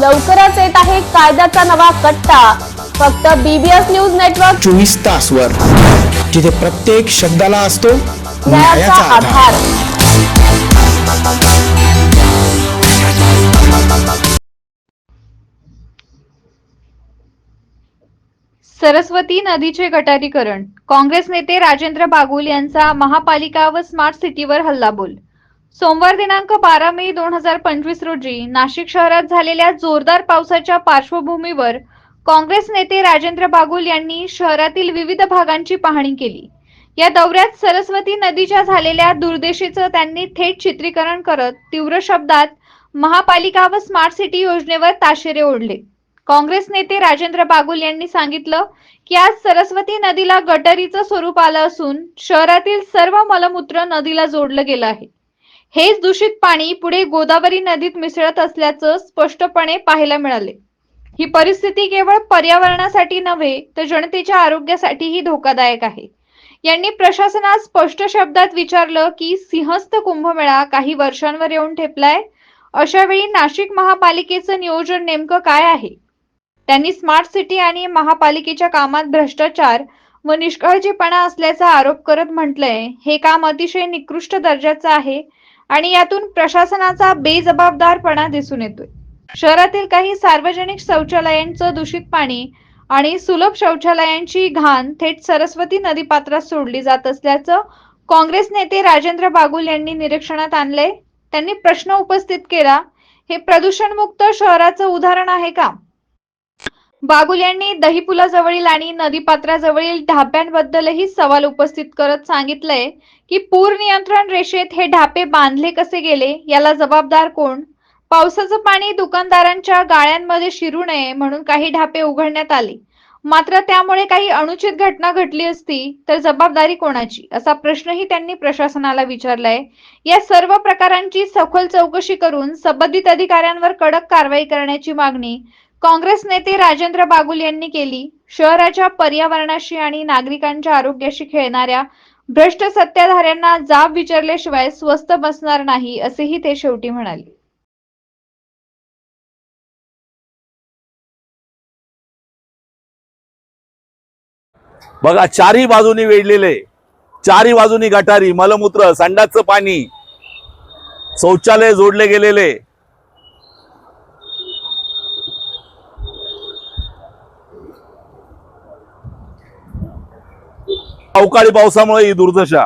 लवकरच येत आहे कायद्याचा नवा कट्टा. फक्त बीबीएस न्यूज नेटवर्क चोवीस तास वर जिथे प्रत्येक शब्दाला असतो न्यायाचा आधार. सरस्वती नदीचे गटारीकरण. काँग्रेस नेते राजेंद्र बागुल यांचा महापालिका व स्मार्ट सिटीवर हल्लाबोल. सोमवार दिनांक बारा मे दोन हजार पंचवीस रोजी नाशिक शहरात झालेल्या जोरदार पावसाच्या पार्श्वभूमीवर काँग्रेस नेते राजेंद्र बागुल यांनी शहरातील विविध भागांची पाहणी केली. या दौऱ्यात सरस्वती नदीच्या झालेल्या दुर्दशेचं त्यांनी थेट चित्रीकरण करत तीव्र शब्दात महापालिका व स्मार्ट सिटी योजनेवर ताशेरे ओढले. काँग्रेस नेते राजेंद्र बागुल यांनी सांगितलं की आज सरस्वती नदीला गटरीचं स्वरूप आलं असून शहरातील सर्व मलमूत्र नदीला जोडलं गेलं आहे. हेच दूषित पाणी पुढे गोदावरी नदीत मिसळत असल्याचं स्पष्टपणे पाहायला मिळाले. ही परिस्थिती केवळ पर्यावरणासाठी नव्हे तर जनतेच्या आरोग्यासाठीही धोकादायक आहे. यांनी प्रशासनात स्पष्ट शब्दात विचारलं की सिंहस्थ कुंभमेळा काही वर्षांवर येऊन ठेपलाय? अशा वेळी नाशिक महापालिकेचं नियोजन नेमकं काय आहे? त्यांनी स्मार्ट सिटी आणि महापालिकेच्या कामात भ्रष्टाचार व निष्काळजीपणा असल्याचा आरोप करत म्हटलंय हे काम अतिशय निकृष्ट दर्जाचं आहे. आणि यातून प्रशासनाचा बेजबाबदारपणा दिसून येतोय. शहरातील काही सार्वजनिक शौचालयांचं दूषित पाणी आणि सुलभ शौचालयांची घाण थेट सरस्वती नदीपात्रात सोडली जात असल्याचं काँग्रेस नेते राजेंद्र बागुल यांनी निरीक्षणात आणलंय. त्यांनी प्रश्न उपस्थित केला हे प्रदूषणमुक्त शहराचं उदाहरण आहे का? बागुल यांनी दहीपुलाजवळील आणि नदीपात्राजवळील ढाब्यांबद्दलही सवाल उपस्थित करत सांगितलंय की पूर नियंत्रण रेषेत हे ढापे बांधले कसे गेले? याला जबाबदार कोण? पावसाचं पाणी दुकानदारांच्या गाळ्यांमध्ये शिरू नये म्हणून काही ढापे उघडण्यात आले. मात्र त्यामुळे काही अनुचित घटना घडली असती तर जबाबदारी कोणाची? असा प्रश्नही त्यांनी प्रशासनाला विचारलाय. या सर्व प्रकारांची सखोल चौकशी करून संबंधित अधिकाऱ्यांवर कडक कारवाई करण्याची मागणी काँग्रेस नेते राजेंद्र बागुल यांनी केली. शहराच्या पर्यावरणाशी आणि नागरिकांच्या आरोग्याशी खेळणाऱ्या भ्रष्ट सत्ताधाऱ्यांना जाब विचारल्याशिवाय स्वस्त बसणार नाही असेही ते शेवटी म्हणाले. बघा चारही बाजूनी वेढलेले चारही बाजूनी गटारी मलमूत्र संडासचं पाणी शौचालय जोडले गेलेले अवकाळी पावसामुळे ही दुर्दशा.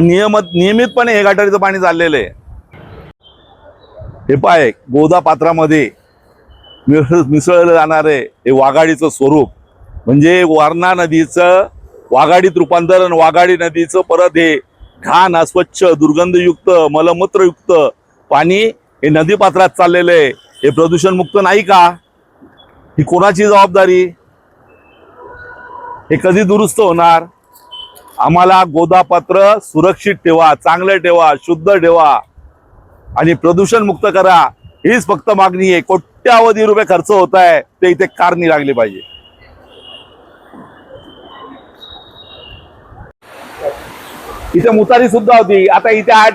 नियमित नियमितपणे हे गटारीचं पाणी चाललेलं आहे. हे पाय गोदा पात्रामध्ये मिसळ मिसळलं जाणारे हे वाघाडीचं स्वरूप. म्हणजे वारणा नदीचं वाघाडीत रूपांतरण वाघाडी नदीचं परत हे घाण अस्वच्छ दुर्गंधयुक्त मलमूत्रयुक्त पाणी हे नदीपात्रात चाललेलं आहे. हे प्रदूषणमुक्त नाही का? ही कोणाची जबाबदारी? हे कधी दुरुस्त होणार? आम्हाला गोदापात्र सुरक्षित ठेवा चांगलं ठेवा शुद्ध ठेवा आणि प्रदूषण मुक्त करा. हीच फक्त मागणी आहे. कोट्यावधी रुपये खर्च होत आहे. ते इथे कारणी लागली पाहिजे. इथे मुतारी सुद्धा होती. आता इथे हा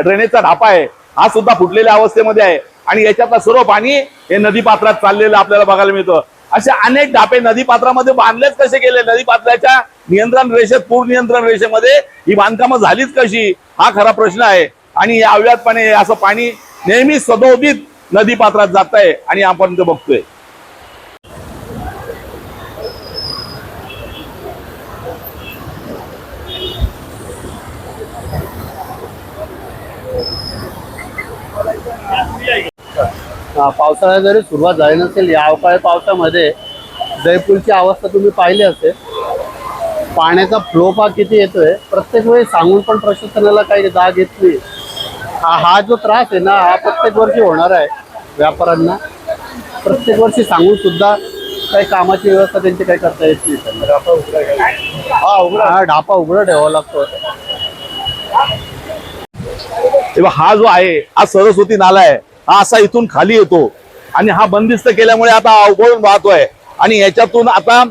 ड्रेनेजचा ढापा आहे. हा सुद्धा फुटलेल्या अवस्थेमध्ये आहे. आणि याच्यातलं सर्व पाणी हे नदीपात्रात चाललेलं आपल्याला बघायला मिळतं. असे अनेक डापे नदीपात्रामध्ये बांधलेच कसे गेले? नदीपात्राच्या नियंत्रण रेषेत पूर नियंत्रण रेषेमध्ये ही बांधकामं झालीच कशी? हा खरा प्रश्न आहे. आणि या अव्यातपणे असं पाणी नेहमी सदोदित नदीपात्रात जात आहे आणि आपण ते बघतोय. पावसाळ्या पावसाळ्यात जरी सुरुवात झाली नसेल या अवकाळी पावसामध्ये जयपूरची अवस्था तुम्ही पाहिली असेल. पाण्याचा फ्लोपा किती येतोय प्रत्येक वेळी सांगून पण प्रशासनाला काही जाग येत नाही. हा हा जो त्रास आहे ना हा प्रत्येक वर्षी होणार आहे व्यापाऱ्यांना. प्रत्येक वर्षी सांगून सुद्धा काही कामाची व्यवस्था त्यांची काही करता येत नाही. हा उघडा. हा ढापा उघडा ठेवावा लागतो. तेव्हा हा जो आहे हा सरस्वती नाला आहे. हा असा इथून खाली येतो. आणि हा बंदिस्त केल्यामुळे आता अवघडून वाहतोय. आणि याच्यातून आता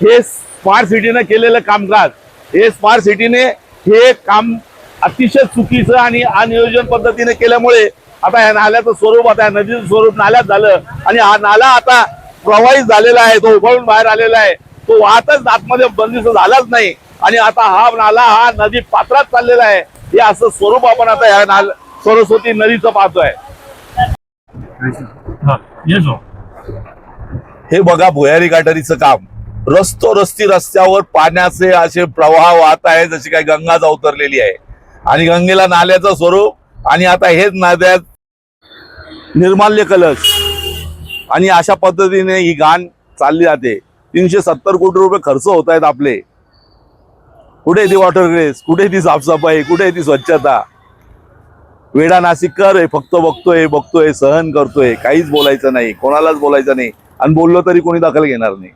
हे स्मार्ट सिटीने केलेलं कामकाज हे स्मार्ट सिटीने हे काम अतिशय चुकीचं आणि अनियोजन पद्धतीने केल्यामुळे आता या नाल्याचं स्वरूप आता या नदीचं स्वरूप नाल्यात झालं. आणि हा नाला आता प्रवाहित झालेला आहे तो उभळून बाहेर आलेला आहे. तो वाहतच आतमध्ये बंदिस्त झालाच नाही. आणि आता हा नाला हा नदी पात्रात चाललेला आहे. हे असं स्वरूप आपण आता या नाल सरस्वती नदीचं पाहतोय. हे बघा भुयारी गटारीचं काम. रस्तो रस्ती रस्त्यावर पाण्याचे असे प्रवाह वाहत आहे जशी काही गंगाच अवतरलेली आहे. आणि गंगेला नाल्याचं स्वरूप आणि आता हेच नाल्यात निर्माल्य कलश. आणि अशा पद्धतीने ही घाण चालली जाते. तीनशे सत्तर कोटी रुपये खर्च होत आहेत आपले. कुठे ती वॉटर ग्रेस कुठे ती साफसफाई? कुठे ती स्वच्छता? वेडा नाशिककर आहे फक्त बघतोय बघतोय सहन करतोय काहीच बोलायचं नाही कोणालाच बोलायचं नाही आणि बोललो तरी कोणी दखल घेणार नाही.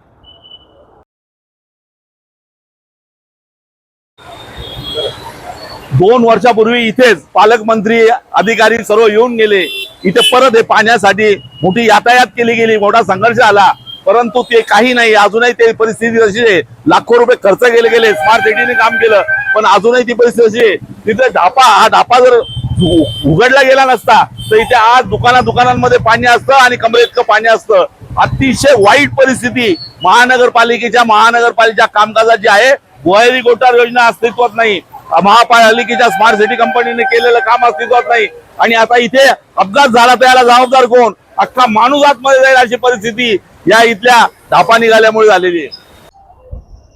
दोन वर्षापूर्वी इथेच पालकमंत्री अधिकारी सर्व येऊन गेले. इथे परत हे पाण्यासाठी मोठी यातायात केली गेली मोठा संघर्ष आला. परंतु ते काही नाही अजूनही ते परिस्थिती अशी आहे. लाखो रुपये खर्च केले गेले स्मार्ट सिटीने काम केलं पण अजूनही ती परिस्थिती अशी आहे. तिथे ढापा हा ढापा जर उघडला गेला नसता तर इथे आज दुकाना दुकानांमध्ये पाणी असतं आणि कमरे इतकं पाणी असतं. अतिशय वाईट परिस्थिती. महानगरपालिकेच्या महानगरपालिकेच्या कामकाजाची आहे. भुयारी गोटार योजना अस्तित्वात नाही. महापालिकेच्या स्मार्ट सिटी कंपनीने केलेलं काम अस्तित्वात नाही. आणि आता इथे अपघात झाला तर याला जबाबदार कोण? अख्खा माणूस आतमध्ये जाईल अशी परिस्थिती या इथल्या धापा निघाल्यामुळे झालेली आहे.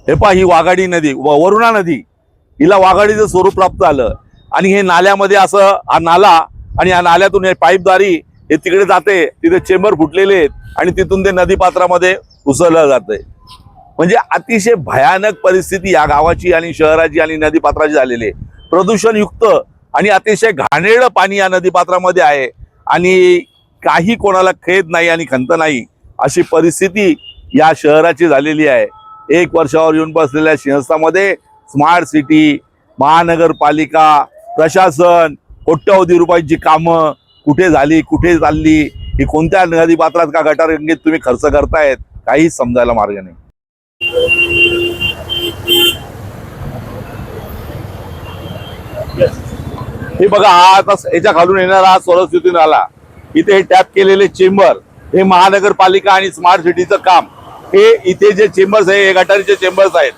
हे पा ही वाघाडी नदी व- वरुणा नदी. हिला वाघाडीचं स्वरूप प्राप्त झालं. आणि हे नाल्यामध्ये असं हा नाला आणि या नाल्यातून हे पाईपद्वारी हे तिकडे जाते तिथे चेंबर फुटलेले आहेत आणि तिथून ते नदीपात्रामध्ये उसळलं जातंय. म्हणजे अतिशय भयानक परिस्थिती या गावाची आणि शहराची आणि नदीपात्राची झालेली आहे. प्रदूषणयुक्त आणि अतिशय घाणेरडं पाणी या नदीपात्रामध्ये आहे आणि काही कोणाला खेद नाही आणि खंत नाही अशी परिस्थिती या शहराची झालेली आहे. एक वर्षावर येऊन बसलेल्या सिंहस्थामध्ये स्मार्ट सिटी महानगरपालिका प्रशासन कोट्यवधी रुपयांची कामं कुठे झाली कुठे चालली ही कोणत्या नदीपात्रात का गटारगंगेत तुम्ही खर्च करतायत काहीच समजायला मार्ग नाही. हे बघा हा आता याच्या खालून येणारा हा सरस्वती नाला. इथे हे टॅप केलेले चेंबर हे महानगरपालिका आणि स्मार्ट सिटीचं काम. हे इथे जे चेंबर्स आहे हे गटारीचे चेंबर्स आहेत.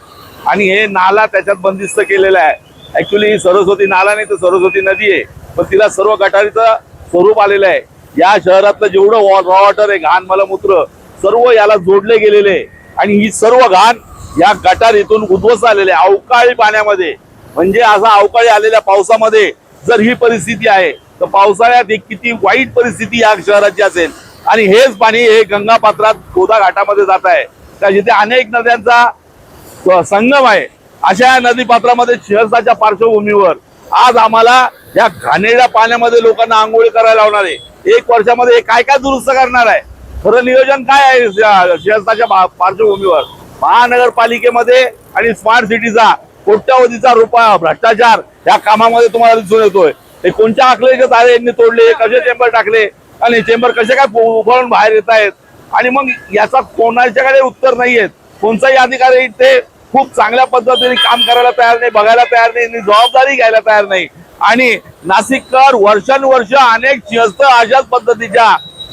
आणि हे नाला त्याच्यात बंदिस्त केलेलं आहे. ऍक्च्युली ही सरस्वती नाला नाही तर सरस्वती नदी आहे पण तिला सर्व गटारीचं स्वरूप आलेलं आहे. या शहरातलं जेवढं रॉ वॉटर आहे घाण मलमूत्र सर्व याला जोडले गेलेले आहे. आणि ही सर्व घाण या गटारीतून उद्ध्वस्त आलेले आहे अवकाळी पाण्यामध्ये. म्हणजे असा अवकाळी आलेल्या पावसामध्ये जर ही परिस्थिती आहे तर पावसाळ्यात एक किती वाईट परिस्थिती या शहराची असेल. आणि हेच पाणी हे गंगापात्रात गोदा घाटामध्ये जात आहे. त्या जिथे अनेक नद्यांचा संगम आहे अशा या नदीपात्रामध्ये शहराच्या पार्श्वभूमीवर आज आम्हाला या घाणेरड्या पाण्यामध्ये लोकांना आंघोळी करायला लावणार आहे. एक वर्षामध्ये काय काय दुरुस्त करणार आहे? खरं नियोजन काय आहे शहरसाच्या पार्श्वभूमीवर? महानगरपालिकेमध्ये आणि स्मार्ट सिटीचा कोट्यावधीचा रुपया भ्रष्टाचार या कामामध्ये तुम्हाला दिसून येतोय. हे कोणत्या आखलेचे तारे यांनी तोडले कसे चेंबर टाकले आणि चेंबर कसे काय उभारून बाहेर येत आहेत आणि मग याचा कोणाच्याकडे उत्तर नाहीयेत? कोणताही अधिकारी ते खूप चांगल्या पद्धतीने काम करायला तयार नाही बघायला तयार नाही आणि जबाबदारी घ्यायला तयार नाही. आणि नाशिककर वर्षानुवर्ष अनेक शिस्त अशाच पद्धतीच्या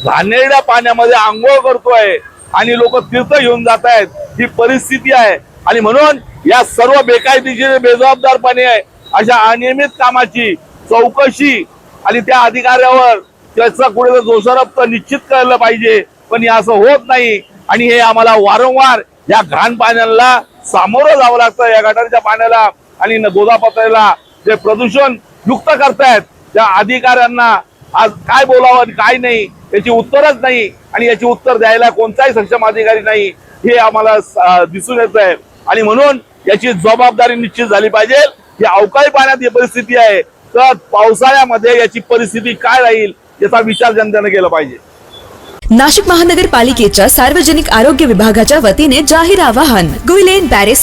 घाणेरड्या पाण्यामध्ये आंघोळ करतोय आणि लोक तीर्थ घेऊन जात आहेत. ही परिस्थिती आहे. आणि म्हणून या सर्व बेकायदेशीर बेजबाबदारपणे अशा अनियमित कामाची चौकशी आणि त्या अधिकाऱ्यावर त्याचा कुठे दोषारोप तर निश्चित करायला पाहिजे. पण हे असं होत नाही. आणि हे आम्हाला वारंवार या घाण पाण्याला सामोरं जावं लागतं या गटारच्या पाण्याला आणि न- गोदापात्राला जे प्रदूषण युक्त करतायत त्या अधिकाऱ्यांना आज काय बोलावं आणि काय नाही याची उत्तरच नाही आणि याची उत्तर द्यायला कोणताही सक्षम अधिकारी नाही हे आम्हाला दिसून येत आहे आणि म्हणून याची जबाबदारी निश्चित झाली पाहिजे. ही अवकाळी पाण्यात ही परिस्थिती आहे तर पावसाळ्यामध्ये याची परिस्थिती काय राहील याचा विचार जनतेने केला पाहिजे. नाशिक महानगरपालिकेच्या सार्वजनिक आरोग्य विभागाच्या वतीने जाहीर आवाहन गुईलेन बॅरेस